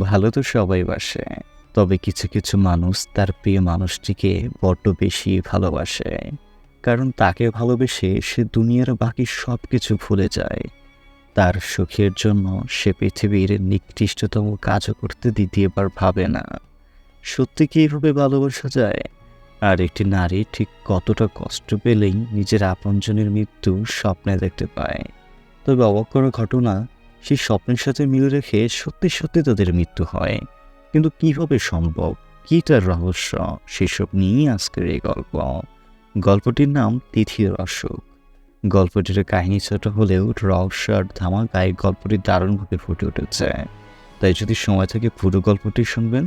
ভালো তো সবাই বাসে, তবে কিছু কিছু মানুষ তার প্রিয় মানুষটিকে বড্ড বেশি ভালোবাসে। কারণ তাকে ভালোবেসে সে দুনিয়ার বাকি সব কিছু ভুলে যায়। তার সুখের জন্য সে পৃথিবীর নিকৃষ্টতম কাজও করতে দ্বিতীয়বার ভাবে না। সত্যি কি এভাবে ভালোবাসা যায়? আর একটি নারী ঠিক কতটা কষ্ট পেলেই নিজের আপনজনের মৃত্যু স্বপ্নে দেখতে পায়। তবে অবাক ঘটনা সেই স্বপ্নের সাথে মিল রেখে সত্যি সত্যি তাদের মৃত্যু হয়। কিন্তু কীভাবে সম্ভব? কী তার রহস্য? সেসব নিয়েই আজকের এই গল্প। গল্পটির নাম তিথির অসুখ গল্পটির কাহিনী ছোট হলেও রহস্য আর ধামাকায় গল্পটি দারুণভাবে ফুটে উঠেছে। তাই যদি সময় থাকে পুরো গল্পটি শুনবেন।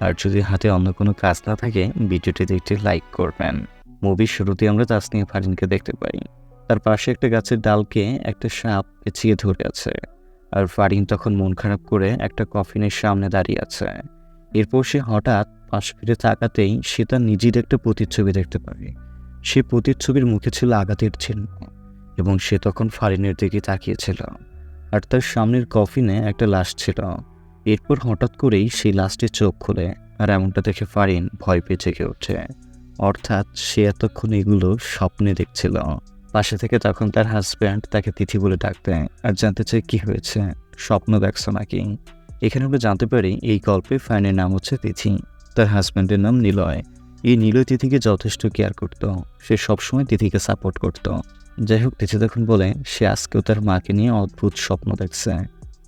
আর যদি হাতে অন্য কোনো কাজ না থাকে, ভিডিওটি দেখতে লাইক করবেন। মুভির শুরুতে আমরা তাসনিয়া ফারিনকে দেখতে পাই। তার পাশে একটা গাছের ডালকে একটা সাপ পেঁচিয়ে ধরে আছে। আর ফারিন তখন মন খারাপ করে একটা কফিনের সামনে দাঁড়িয়ে আছে। এরপর সে হঠাৎ পাশ ফিরে তাকাতেই সে তার নিজের একটা প্রতিচ্ছবি দেখতে পারে সে প্রতিচ্ছবির মুখে ছিল আঘাতের চিহ্ন এবং সে তখন ফারিনের দিকে তাকিয়েছিল। আর তার সামনের কফিনে একটা লাশ ছিল। এরপর হঠাৎ করেই সেই লাশটির চোখ খুলে আর এমনটা দেখে ফারিন ভয় পেয়ে জেগে ওঠে। অর্থাৎ সে এতক্ষণ এগুলো স্বপ্নে দেখছিল। পাশে থেকে তখন তার হাজব্যান্ড তাকে তিথি বলে ডাকতে, আর জানতে চায় কি হয়েছে? স্বপ্ন দেখছ নাকি? এখানে আমরা জানতে পারি এই গল্পে ফাইনের নাম হচ্ছে তিথি। তার হাজব্যান্ডের নাম নিলয়। এই নিলয় তিথিকে যথেষ্ট কেয়ার করত। সে সবসময় তিথিকে সাপোর্ট করত। যাই হোক, তিথি তখন বলে, সে আজকেও তার মাকে নিয়ে অদ্ভুত স্বপ্ন দেখছে।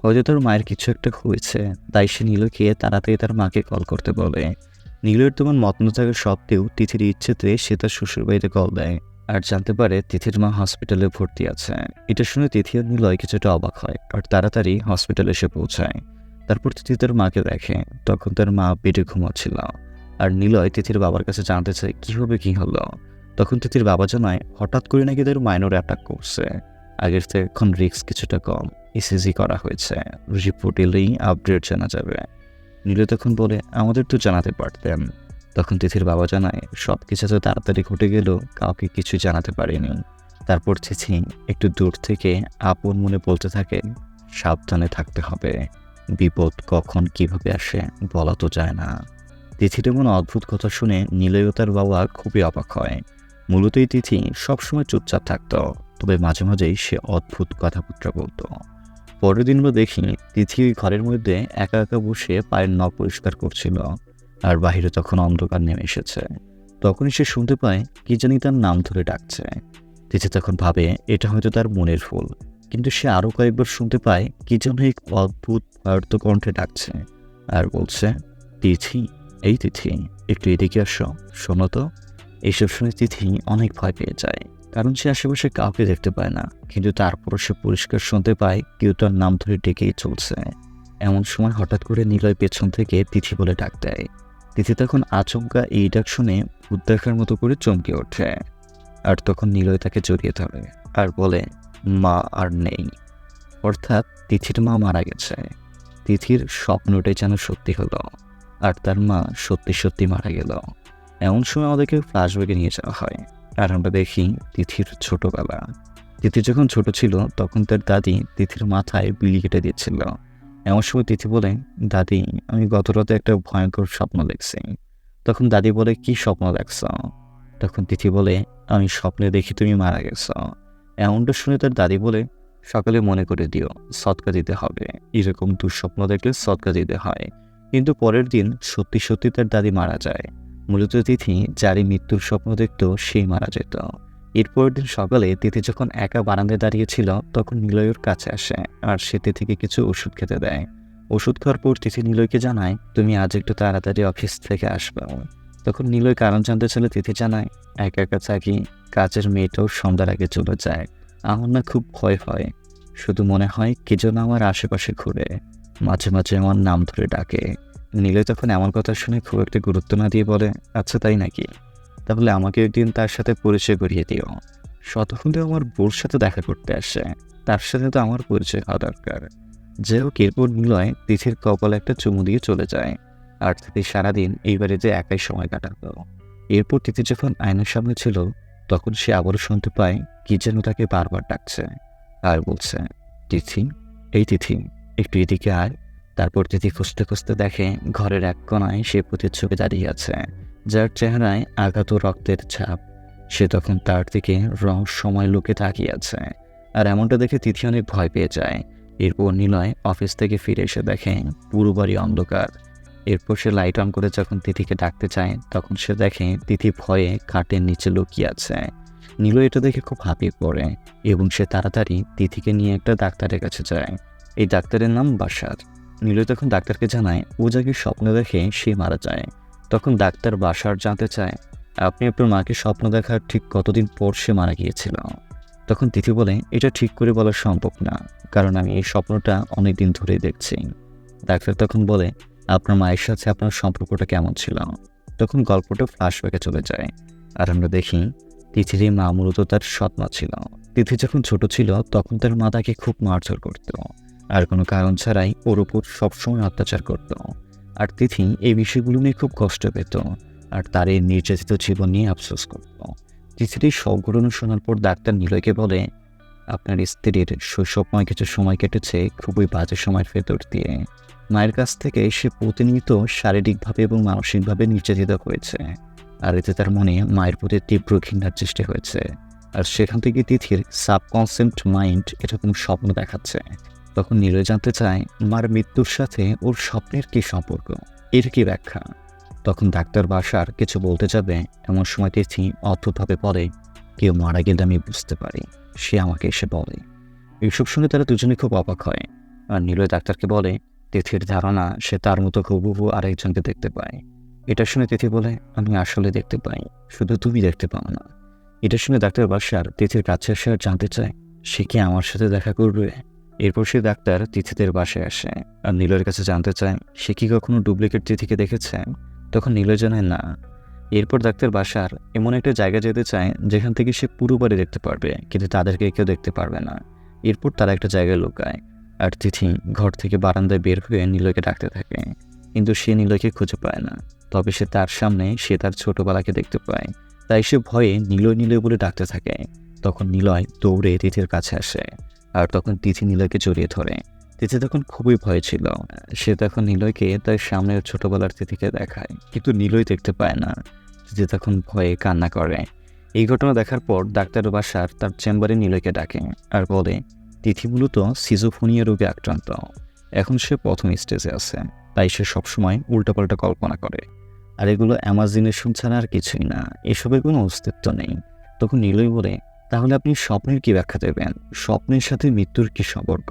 হয়তো তার মায়ের কিছু একটা হয়েছে, তাই সে নীলকে তাড়াতাড়ি তার মাকে কল করতে বলে। নীলের তেমন মত না থাকা সত্ত্বেও তিথির ইচ্ছেতে সে তার শ্বশুরবাড়িতে কল দেয়। আর জানতে পারে তিথির মা হসপিটালে ভর্তি আছে। এটা শুনে তিথি আর নিলয় কিছুটা অবাক হয় আর তাড়াতাড়ি হসপিটালে এসে পৌঁছায়। তারপর তিথি তার মাকে দেখে। তখন তার মা বেডে ঘুমাচ্ছিল আর নিলয় তিথির বাবার কাছে জানতে চায় কীভাবে কী হলো? তখন তিথির বাবা জানায়, হঠাৎ করে নাকি তার মাইনর অ্যাটাক করছে। আগের থেকে এখন রিস্ক কিছুটা কম। ইসিজি করা হয়েছে। রিপোর্ট এলেই আপডেট জানা যাবে। নিলয় তখন বলে, আমাদের তো জানাতে পারতেন। তখন তিথির বাবা জানায় সব কিছু তো তাড়াতাড়ি ঘটে গেল, কাউকে কিছু জানাতে পারেনি। তারপর তিথি একটু দূর থেকে আপন মনে বলতে থাকে, সাবধানে থাকতে হবে। বিপদ কখন কীভাবে আসে বলা তো যায় না। তিথির এমন অদ্ভুত কথা শুনে নীলয় তার বাবা খুবই অবাক হয়। মূলত এই তিথি সবসময় চুপচাপ থাকত, তবে মাঝে মাঝেই সে অদ্ভুত কথাবার্তা বলতো। পরের দিন আমরা দেখি তিথি ঘরের মধ্যে একা একা বসে পায়ের নখ পরিষ্কার করছিল। আর বাহিরে তখন অন্ধকার নেমে এসেছে। তখনই সে শুনতে পায়, কি জানি তার নাম ধরে ডাকছে। তিথি তখন ভাবে, এটা হয়তো তার মনের ফুল। কিন্তু সে আরও কয়েকবার শুনতে পায়, কি যেন এক অদ্ভুত ভয়ার্থ কণ্ঠে ডাকছে। আর বলছে, তিথি, এই তিথি, একটু এদিকে আসো। শোনো তো এইসব শুনে তিথি অনেক ভয় পেয়ে যায়। কারণ সে আশেপাশে কাউকে দেখতে পায় না। কিন্তু তারপরও সে পরিষ্কার শুনতে পায়, কেউ তার নাম ধরে ডেকেই চলছে। এমন সময় হঠাৎ করে নিলয় পেছন থেকে তিথি বলে ডাক দেয়। তিথি তখন আচমকা এই ডাক শুনে ভূত মতো করে চমকে ওঠে। আর তখন নিলয় তাকে জড়িয়ে ধরে আর বলে, মা আর নেই। অর্থাৎ তিথির মা মারা গেছে। তিথির স্বপ্নটাই যেন সত্যি হলো আর তার মা সত্যি সত্যি মারা গেল। এমন সময় আমাদেরকে ফ্ল্যাশব্যাকে নিয়ে যাওয়া হয় আর আমরা দেখি তিথির ছোটবেলা। তিথি যখন ছোট ছিল, তখন তার দাদি তিথির মাথায় বিলি কেটে দিচ্ছিল এমন সময় তিথি বলে, দাদি, আমি গত রাতে একটা ভয়ঙ্কর স্বপ্ন দেখছি। তখন দাদি বলে, কি স্বপ্ন দেখছ? তখন তিথি বলে, আমি স্বপ্নে দেখি তুমি মারা গেছ। এমনটা শুনে তার দাদি বলে, সকালে মনে করে দিও সৎকা দিতে হবে। এরকম দুঃস্বপ্ন দেখলে সৎকা দিতে হয়। কিন্তু পরের দিন সত্যি সত্যি তার দাদি মারা যায়। মূলত তিথি যারই মৃত্যুর স্বপ্ন দেখত, সেই মারা যেত। এরপরের দিন সকালে তিথি যখন একা বারান্দায় দাঁড়িয়েছিল তখন নিলয়ের কাছে আসে আর সে তিথিকে কিছু ওষুধ খেতে দেয়। ওষুধ খাওয়ার পর তিথি নিলয়কে জানায়, তুমি আজ একটু তাড়াতাড়ি অফিস থেকে আসবে। তখন নিলয় কারণ জানতে চাইলে তিথি জানায়, একা একা থাকি, কাজের মেয়েটাও সন্ধ্যার আগে চলে যায়। আমার না খুব ভয় হয়। শুধু মনে হয় কে যেন আমার আশেপাশে ঘুরে। মাঝে মাঝে আমার নাম ধরে ডাকে। নীলে তখন এমন কথা শুনে খুব একটা গুরুত্ব না দিয়ে বলে আচ্ছা তাই নাকি? তাহলে আমাকে একদিন তার সাথে পরিচয় করিয়ে দিও। শতক্ষণে আমার বোর সাথে দেখা করতে আসে। তার সাথে তো আমার পরিচয় হওয়া দরকার। যে হোক এরপর নিলয় তিথির কপালে একটা চুমু দিয়ে চলে যায়। আর তিথি সারাদিন এই বাড়িতে একাই সময় কাটাতো। এরপর তিথি যখন আয়নার সামনে ছিল, তখন সে আবারও শুনতে পায়, কি যেন তাকে বারবার ডাকছে। আর বলছে, তিথি, এই তিথি, একটু এদিকে আয়। তারপর তিথি খুঁজতে খুঁজতে দেখে, ঘরের এক কোনায় সে প্রতিচ্ছবি দাঁড়িয়ে আছে। যার চেহারায় আঘাত রক্তের ছাপ। সে তখন তার দিকে রহস্যময় লুকে তাকিয়ে আছে। আর এমনটা দেখে তিথি অনেক ভয় পেয়ে যায়। এরপর নিলয় অফিস থেকে ফিরে এসে দেখে পুরো বাড়ি অন্ধকার। এরপর সে লাইট অন করে যখন তিথিকে ডাকতে চায়, তখন সে দেখে তিথি ভয়ে খাটের নিচে লুকিয়ে আছে। নীলয় এটা দেখে খুব হাঁপিয়ে পড়ে এবং সে তাড়াতাড়ি তিথিকে নিয়ে একটা ডাক্তারের কাছে যায়। এই ডাক্তারের নাম বাসার। নীলয় তখন ডাক্তারকে জানায়, ও যাকে স্বপ্ন দেখে সে মারা যায়। তখন ডাক্তার বাসার জানতে চায়, আপনি আপনার মাকে স্বপ্ন দেখার ঠিক কতদিন পর সে মারা গিয়েছিল? তখন তিথি বলে, এটা ঠিক করে বলা সম্ভব না, কারণ আমি এই স্বপ্নটা অনেক দিন ধরেই দেখছি। ডাক্তার তখন বলে, আপনার মায়ের সাথে আপনার সম্পর্কটা কেমন ছিল? তখন গল্পটা ফ্ল্যাশব্যাকে চলে যায়, আর আমরা দেখি তিথির মা মূলত তার সৎমা ছিল। তিথি যখন ছোট ছিল, তখন তার মা তাকে খুব মারধর করত, আর কোনো কারণ ছাড়াই ওর উপর সবসময় অত্যাচার করত। আর তিথি এই বিষয়গুলো নিয়ে খুব কষ্ট পেত আর তার এই নির্যাতিত জীবন নিয়ে আফসোস করত। তিথির এই সব ঘটনা শোনার পর ডাক্তার নিলয়কে বলে, আপনার স্ত্রীর শৈশবময় কিছু সময় কেটেছে, খুবই বাজে সময়ের ভেতর দিয়ে। মায়ের কাছ থেকে সে প্রতিনিয়ত শারীরিকভাবে এবং মানসিকভাবে নির্যাতিত হয়েছে। আর এতে তার মনে মায়ের প্রতি তীব্র ঘৃণার সৃষ্টি হয়েছে। আর সেখান থেকে তিথির সাবকনসেন্ট মাইন্ড এরকম স্বপ্ন দেখাচ্ছে। তখন নীরয় জানতে চায়, মার মৃত্যুর সাথে ওর স্বপ্নের কি সম্পর্ক? এর কি ব্যাখ্যা? তখন ডাক্তার বাসার কিছু বলতে যাবে, এমন সময় তিথি অদ্ভুতভাবে বলে, কেউ মারা গেলে আমি বুঝতে পারি, সে আমাকে এসে বলে। এইসব শুনে তারা দুজনে খুব অবাক হয়। আর নীলয় ডাক্তারকে বলে, তিথির ধারণা সে তার মতো হুবহু আরেকজনকে দেখতে পায়। এটা শুনে তিথি বলে, আমি আসলে দেখতে পাই, শুধু তুমি দেখতে পাও না। এটা শুনে ডাক্তার বাসার তিথির কাছে এসে জানতে চায়, সে কি আমার সাথে দেখা করবে? এরপর সে ডাক্তার তিথিদের বাসায় আসে। আর নীলয়ের কাছে জানতে চায়, সে কি কখনো ডুপ্লিকেট তিথিকে দেখেছে? তখন নীলয় জানায়, না। এরপর ডাক্তার বাসার এমন একটা জায়গা যেতে চায়, যেখান থেকে সে পুরো দেখতে পারবে, কিন্তু তাদেরকে কেউ দেখতে পারবে না। এরপর তারা একটা জায়গায় লুকায়, আর তিথি ঘর থেকে বারান্দায় বের হয়ে নীলয়কে ডাকতে থাকে। কিন্তু সে নীলয়কে খুঁজে পায় না। তবে সে তার সামনে সে তার ছোটবেলাকে দেখতে পায়। তাই সে ভয়ে নীলয় নীলয় বলে ডাকতে থাকে। তখন নীলয় দৌড়ে তিথির কাছে আসে। আর তখন তিথি নীলয়কে জড়িয়ে ধরে। তিথি তখন খুবই ভয় ছিল। সে তখন নীলয়কে তার সামনের ছোটবেলার তিথিকে দেখায়, কিন্তু নীলয় দেখতে পায় না। তিথি তখন ভয়ে কান্না করে। এই ঘটনা দেখার পর ডাক্তার বাসার তার চেম্বারে নীলয়কে ডাকে আর বলে, তিথি মূলত সিজোফোনিয়া রোগে আক্রান্ত। এখন সে প্রথম স্টেজে আছে। তাই সে সবসময় উল্টাপাল্টা কল্পনা করে। আর এগুলো অ্যামাজিনেশন ছাড়া আর কিছুই না। এসবের কোনো অস্তিত্ব নেই। তখন নীলই বলে তাহলে আপনি স্বপ্নের কি ব্যাখ্যা দেবেন? স্বপ্নের সাথে মৃত্যুর কি সম্পর্ক?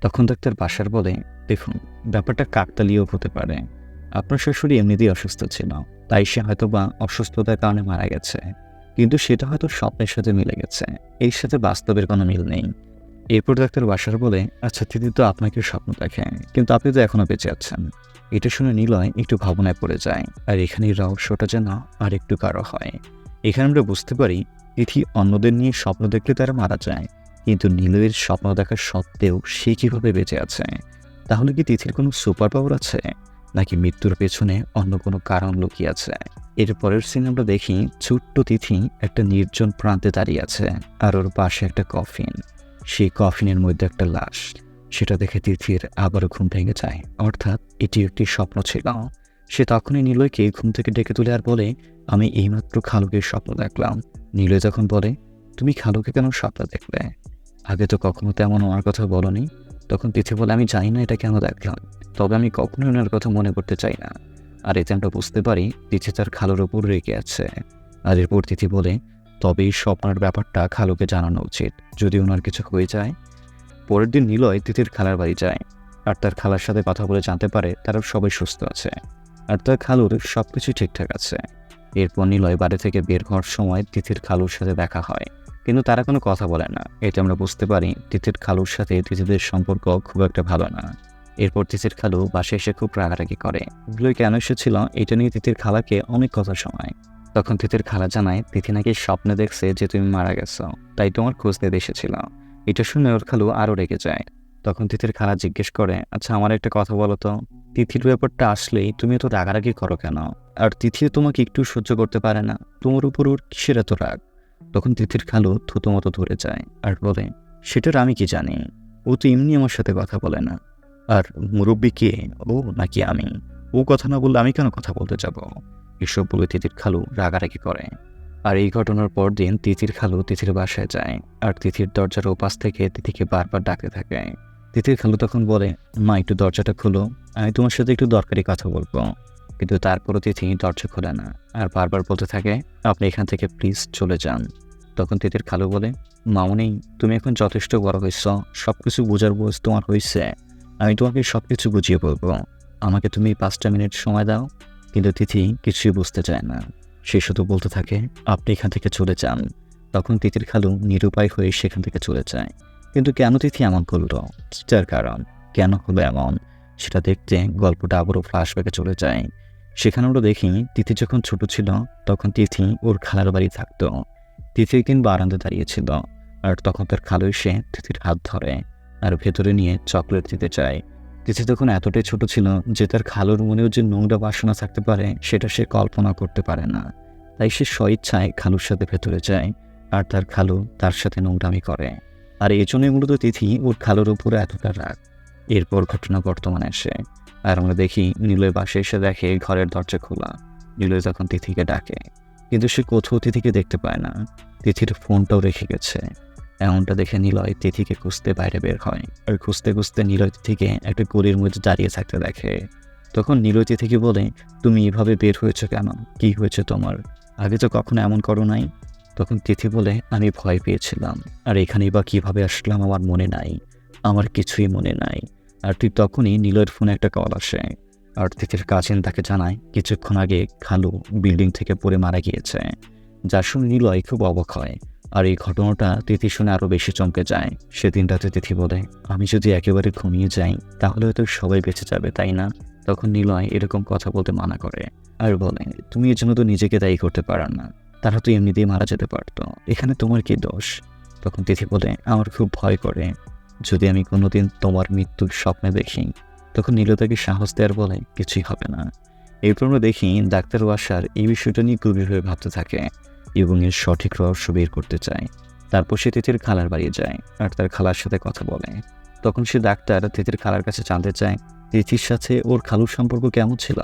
তখন ডাক্তার বাসার বলে, দেখুন, ব্যাপারটা কাকতালীয় হতে পারে। আপনার শাশুড়ি এমনিতেই অসুস্থ ছিল, তাই সে হয়তো বা অসুস্থতার কারণে মারা গেছে। কিন্তু সেটা হয়তো স্বপ্নের সাথে মিলে গেছে। এর সাথে বাস্তবের কোনো মিল নেই। এরপর ডাক্তার বাসার বলে আচ্ছা দিদি তো আপনাকে স্বপ্ন দেখে কিন্তু আপনি তো এখনও বেঁচে আছেন। এটা শুনে নিলয় একটু ভাবনায় পড়ে যায়, আর এখানে রহস্যটা যেন আর একটু কারও হয়। এখানে আমরা বুঝতে পারি তিথি অন্যদের নিয়ে স্বপ্ন দেখলে তারা মারা যায়। কিন্তু নীলয়ের স্বপ্ন দেখার সত্ত্বেও সে কীভাবে বেঁচে আছে? তাহলে কি তিথির কোনো সুপার পাওয়ার আছে? নাকি মৃত্যুর পেছনে অন্য কোনো কারণ লুকিয়ে আছে? এর পরের সিন আমরা দেখি, ছোট্ট তিথি একটা নির্জন প্রান্তে দাঁড়িয়ে আছে, আর ওর পাশে একটা কফিন সেই কফিনের মধ্যে একটা লাশ। সেটা দেখে তিথির আবারও ঘুম ভেঙে যায়। অর্থাৎ এটি একটি স্বপ্ন ছিল। সে তখনই নিলয়কে ঘুম থেকে ডেকে তুলে আর বলে, আমি এইমাত্র খালুকের স্বপ্ন দেখলাম। নীলয় তখন বলে, তুমি খালুকে কেন স্বপ্ন দেখলে? আগে তো কখনো তেমন ওনার কথা বলনি। তখন তিথি বলে, আমি জানি না এটা কেন দেখলাম। তবে আমি কখনোই ওনার কথা মনে করতে চাই না। আর এতে আমরা বুঝতে পারি তিথি তার খালুর ওপর রেগে আছে। আর এরপর তিথি বলে তবে এই স্বপ্নের ব্যাপারটা খালুকে জানানো উচিত। যদি ওনার কিছু হয়ে যায়, পরের দিন নিলয় তিথির খালার বাড়ি যায়। আর তার খালার সাথে কথা বলে জানতে পারে তারা সবাই সুস্থ আছে। আর তার খালুর সব কিছু ঠিকঠাক আছে। এরপর নিলয় বাড়ি থেকে বের হওয়ার সময় তিথির খালুর সাথে দেখা হয়। কিন্তু তারা কোনো কথা বলে না। এটা আমরা বুঝতে পারি, তিথির খালুর সাথে তিথিদের সম্পর্ক খুব একটা ভালো না। এরপর তিথির খালু বাসে এসে খুব রাগারাগি করে। নিলয় কেন এসেছিল? এটা নিয়ে তিথির খালাকে অনেক কথা শোনায়। তখন তিথির খালা জানায়, তিথি নাকি স্বপ্নে দেখছে যে তুমি মারা গেছো, তাই তোমার খোঁজ নিতে এসেছিল। এটা শুনে ওর খালু আরও রেগে যায়। তখন তিথির খালা জিজ্ঞেস করে আচ্ছা আমার একটা কথা বলো তো। তিথির ব্যাপারটা আসলেই তুমি এত রাগারাগি করো কেন? আর তিথিও তোমাকে একটু সহ্য করতে পারে না। তোমার উপর ওর কিসের এত রাগ? তখন তিথির খালু থুতো মতো ধরে যায় আর বলে, সেটার আমি কি জানি? ও তো এমনি আমার সাথে কথা বলে না। আর মুরব্বী কে? ও নাকি আমি? ও কথা না বললে আমি কেন কথা বলতে যাব? এসব বলে তিথির খালু রাগারাগি করে। আর এই ঘটনার পর দিন তিথির খালু তিথির বাসায় যায়। আর তিথির দরজার ওপাশ থেকে তিথিকে বারবার ডাকতে থাকে। তিথির খালু তখন বলে, মা, একটু দরজাটা খুলো। আমি তোমার সাথে একটু দরকারি কথা বলব। কিন্তু তারপরও তিথি দরজা খোলে না। আর বারবার বলতে থাকে, আপনি এখান থেকে প্লিজ চলে যান। তখন তিথির খালু বলে, মামনি, তুমি এখন যথেষ্ট বড় হয়েছ। সব কিছু বোঝার বোঝ তোমার হয়েছে। আমি তোমাকে সব কিছু বুঝিয়ে বলব। আমাকে তুমি পাঁচটা মিনিট সময় দাও। কিন্তু তিথি কিছুই বুঝতে চায় না। সে শুধু বলতে থাকে, আপনি এখান থেকে চলে যান। তখন তিথির খালু নিরুপায় হয়ে সেখান থেকে চলে যায়। কিন্তু কেন তিথি এমন করল? যার কারণ। কেন হলো এমন? সেটা দেখতে গল্পটা আবারও ফ্ল্যাশব্যাকে চলে যায়। সেখানে আমরা দেখি তিথি যখন ছোট ছিল, তখন তিথি ওর খালার বাড়ি থাকতো। তিথি একদিন বারান্দা দাঁড়িয়েছিল আর তখন তার খালু এসে তিথির হাত ধরে আর ভেতরে নিয়ে চকলেট দিতে চায়। তিথি তখন এতটাই ছোট ছিল যে তার খালুর মনেও যে নোংরা বাসনা থাকতে পারে, সেটা সে কল্পনা করতে পারে না। তাই সে স্বইচ্ছায় খালুর সাথে ভেতরে যায়, আর তার খালু তার সাথে নোংরামি করে। আর এই জন্যই মূলত তিথি ওর খালুর উপরে এতটা রাগ। এরপর ঘটনা বর্তমানে আসে আর আমরা দেখি নীলয় বাসে এসে দেখে ঘরের দরজা খোলা। নীলয় তখন তিথিকে ডাকে, কিন্তু সে কোথাও তিথিকে দেখতে পায় না। তিথির ফোনটাও রেখে গেছে। এমনটা দেখে নিলয় তিথিকে খুঁজতে বাইরে বের হয়, আর খুঁজতে খুঁজতে নিলয় তিথিকে একটা গলির মধ্যে দাঁড়িয়ে থাকতে দেখে। তখন নিলয় তিথিকে বলে, তুমি এভাবে বের হয়েছো কেন? কি হয়েছে তোমার? আগে তো কখনো এমন করো নাই? তখন তিথি বলে, আমি ভয় পেয়েছিলাম। আর এখানেই বা কীভাবে আসলাম আমার মনে নাই। আমার কিছুই মনে নাই। আর তুই তখনই নীলয়ের ফোনে একটা কল আসে। আর তিথির কাজিন তাকে জানায়, কিছুক্ষণ আগে খালু বিল্ডিং থেকে পড়ে মারা গিয়েছে। যার শুনে নিলয় খুব অবাক হয়। আর এই ঘটনাটা তিথি শুনে আরও বেশি চমকে যায়। সেদিন রাতে তিথি বলে, আমি যদি একেবারে ঘুমিয়ে যাই, তাহলে হয়তো সবাই বেঁচে যাবে, তাই না? তখন নিলয় এরকম কথা বলতে মানা করে। আর বলে, তুমি এর জন্য তো নিজেকে দায়ী করতে পারো না। তারা তো এমনিতেই মারা যেতে পারতো। এখানে তোমার কি দোষ? তখন তিথি বলে, আমার খুব ভয় করে। যদি আমি কোনোদিন তোমার মৃত্যুর স্বপ্নে দেখি, তখন নীলতাকে সাহস দেওয়ার বলে কিছুই হবে না। এরপর আমরা দেখি ডাক্তার ওয়াসার এই বিষয়টা নিয়ে গভীরভাবে ভাবতে থাকে এবং এর সঠিক রহস্য বের করতে চায়। তারপর সে তিথির খালার বাড়ি যায় আর তার খালার সাথে কথা বলে। তখন সে ডাক্তার তিথির খালার কাছে জানতে চায়, তিথির সাথে ওর খালুর সম্পর্ক কেমন ছিল?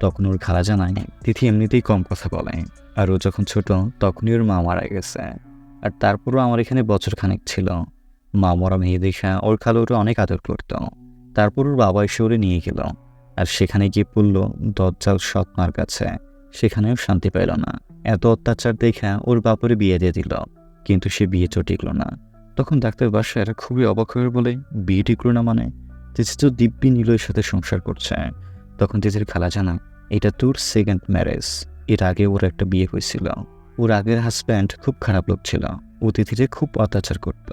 তখন ওর খালা জানায়, তিথি এমনিতেই কম কথা বলে আর ও যখন ছোট তখনই ওর মা মারা গেছে আর তারপরও আমার এখানে বছর খানেক ছিল। মা মরা মেয়ে দেখা ওর খালো ওরা অনেক আদর করত। তারপর ওর বাবা এসে ওরে নিয়ে গেল আর সেখানে গিয়ে পড়ল দজ্জাল সৎমার কাছে। সেখানেও শান্তি পেল না। এত অত্যাচার দেখা ওর বাপরে বিয়ে দিয়ে দিল। কিন্তু সে বিয়ে টিকলো না। তখন ডাক্তার বাসার খুবই অবাক হয়ে বলে, বিয়ে টিকলো না মানে? তিথি তো দিব্যি নীলয়ের সাথে সংসার করছে। তখন তিথির খালা জানা, এটা তোর সেকেন্ড ম্যারেজ এর আগে ওর একটা বিয়ে হয়েছিল। ওর আগের হাজব্যান্ড খুব খারাপ লোক ছিল। ও তিথিরে খুব অত্যাচার করত।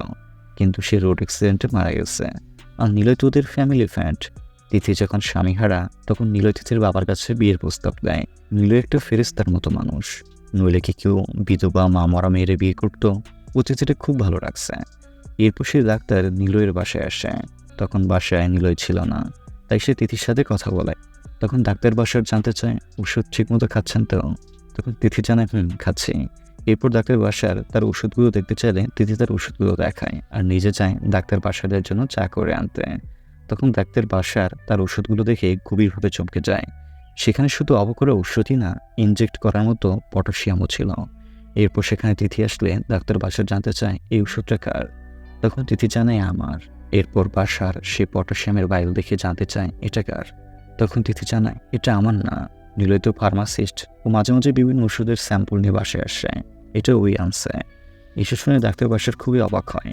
কিন্তু সে রোড অ্যাক্সিডেন্টে মারা গেছে। আর নীলয় তো ওদের ফ্যামিলি ফ্যান্ড তিথি যখন স্বামী হারা, তখন নীলয় তিথির বাবার কাছে বিয়ের প্রস্তাব দেয়। নীলয় একটা ফেরিস্তার মতো মানুষ। নইলে কি কেউ বিধবা মা মরা মেয়েরে বিয়ে করতো? ও তিথিটা খুব ভালো রাখছে। এরপর সে ডাক্তার নীলয়ের বাসায় আসে। তখন বাসায় নীলয় ছিল না। তাই সে তিথির সাথে কথা বলে। তখন ডাক্তার বাসার জানতে চায়, ওষুধ ঠিক মতো খাচ্ছেন তো? তখন তিথি জানায়, হুম, খাচ্ছি। এরপর ডাক্তার বাসার তার ওষুধগুলো দেখতে চাইলে তিথি তার ওষুধগুলো দেখায় আর নিজে চায় ডাক্তার বাসারের জন্য চা করে আনতে। তখন ডাক্তার বাসার তার ওষুধগুলো দেখে গভীরভাবে চমকে যায়। সেখানে শুধু অবকরে ওষুধই না ইনজেক্ট করার মতো পটাশিয়ামও ছিল। এরপর সেখানে তিথি আসলে ডাক্তার বাসার জানতে চায়, এই ওষুধটা কার? তখন তিথি জানায়, আমার। এরপর বাসার সে পটাশিয়ামের বাইল দেখে জানতে চায়, এটা কার? তখন তিথি জানায়, এটা আমার না। নীলয় তো ফার্মাসিস্ট ও মাঝে মাঝে বিভিন্ন ওষুধের স্যাম্পল নিয়ে বাসে আসে। এটা ওই আনছে এসব শুনে ডাক্তার বাসার খুবই অবাক হয়।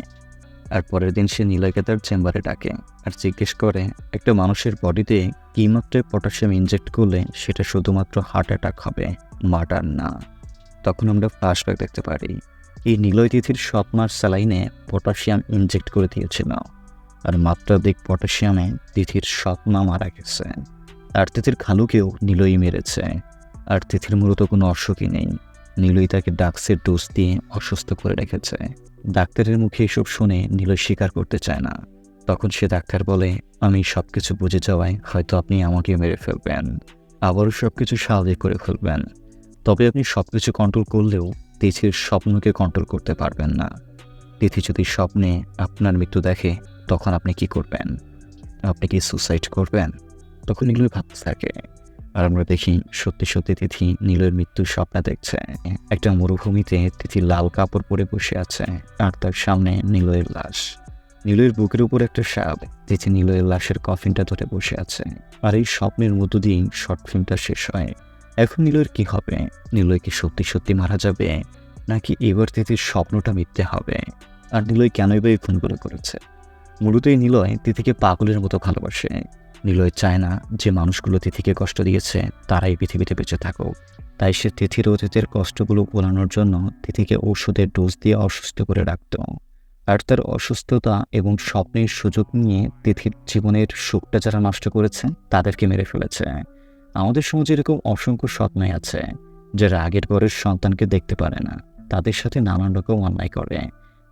আর পরের দিন সে নীলয়কে তার চেম্বারে ডাকে আর জিজ্ঞেস করে, একটা মানুষের বডিতে কি মাত্রায় পটাশিয়াম ইনজেক্ট করলে সেটা শুধুমাত্র হার্ট অ্যাটাক হবে মার্টার না? তখন আমরা ফ্ল্যাশব্যাক দেখতে পারি। এই নীলয় তিথির স্বপ্নার স্যালাইনে পটাশিয়াম ইনজেক্ট করে দিয়েছিল। আর মাত্রাধিক পটাশিয়ামে তিথির স্বপ্না মারা গেছে। আর তিথির খালুকেও নীলই মেরেছে। আর তিথির মূলত কোনো অসুখই নেই। নীলই তাকে ডাক্সের ডোজ দিয়ে অসুস্থ করে রেখেছে। ডাক্তারের মুখে এসব শুনে নীলয় স্বীকার করতে চায় না। তখন সে ডাক্তার বলে, আমি সব কিছু বুঝে যাওয়ায় হয়তো আপনি আমাকে মেরে ফেলবেন। আবারও সব কিছু স্বাভাবিক করে ফেলবেন। তবে আপনি সব কিছু কন্ট্রোল করলেও তিথির স্বপ্নকে কন্ট্রোল করতে পারবেন না। তিথি যদি স্বপ্নে আপনার মৃত্যু দেখে, তখন আপনি কি করবেন? আপনি কি সুসাইড করবেন? তখন নীলয় ভাবতে থাকে। আর আমরা দেখি সত্যি সত্যি তিথি নীলের মৃত্যুর স্বপ্ন দেখছে। একটা মরুভূমিতে তিথি লাল কাপড় পরে বসে আছে আর তার সামনে নীলয়ের লাশ। নীলয়ের বুকের উপর একটা সাপ তিথি নীলয়ের লাশের কফিনটা ধরে বসে আছে। আর এই স্বপ্নের মধ্য দিয়েই শর্ট ফিল্মটা শেষ হয়। এখন নীলয়ের কি হবে? নীলয় কি সত্যি সত্যি মারা যাবে? নাকি এবার তিথির স্বপ্নটা মিথ্যে হবে? আর নীলয় কেনই বা এই খুনগুলো করেছে? মূলত এই নিলয় তিথিকে পাগলের মতো ভালোবাসে। নিলয় চায় না যে মানুষগুলো তিথিকে কষ্ট দিয়েছে, তারাই পৃথিবীতে বেঁচে থাকুক। তাই সে তিথির অতীতের কষ্টগুলো পোলানোর জন্য তিথিকে ঔষধের ডোজ দিয়ে অসুস্থ করে রাখত। আর তার অসুস্থতা এবং স্বপ্নের সুযোগ নিয়ে তিথির জীবনের সুখটা যারা নষ্ট করেছে, তাদেরকে মেরে ফেলেছে। আমাদের সমাজে এরকম অসংখ্য স্বপ্নই আছে, যারা আগের পরের সন্তানকে দেখতে পারে না, তাদের সাথে নানান রকম অন্যায় করে।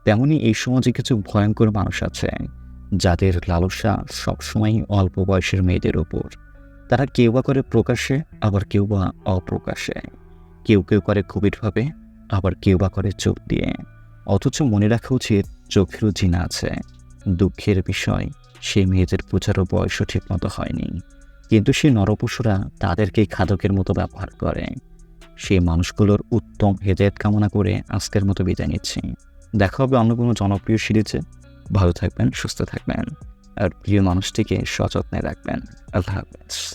তেমনি এই সমাজে কিছু ভয়ঙ্কর মানুষ আছে যাদের লালসা সবসময় অল্প বয়সের মেয়েদের ওপর। তারা কেউ বা করে প্রকাশ্যে, আবার কেউ বা অপ্রকাশ্যে। কেউ কেউ করে গভীরভাবে আবার কেউ বা করে চোখ দিয়ে। অথচ মনে রাখা উচিত চোখেরও জিনা আছে। দুঃখের বিষয়, সে মেয়েদের পূজারও বয়সও ঠিকমতো হয়নি। কিন্তু সেই নরপশুরা তাদেরকে খাদকের মতো ব্যবহার করে। সেই মানুষগুলোর উত্তম হেদায়ত কামনা করে আজকের মতো বিদায় নিচ্ছি। দেখা হবে অন্য কোনো জনপ্রিয় সিরিজে। ভালো থাকবেন সুস্থ থাকবেন আর প্রিয় মানুষটিকে সযত্নে রাখবেন। আল্লাহ হাফেজ।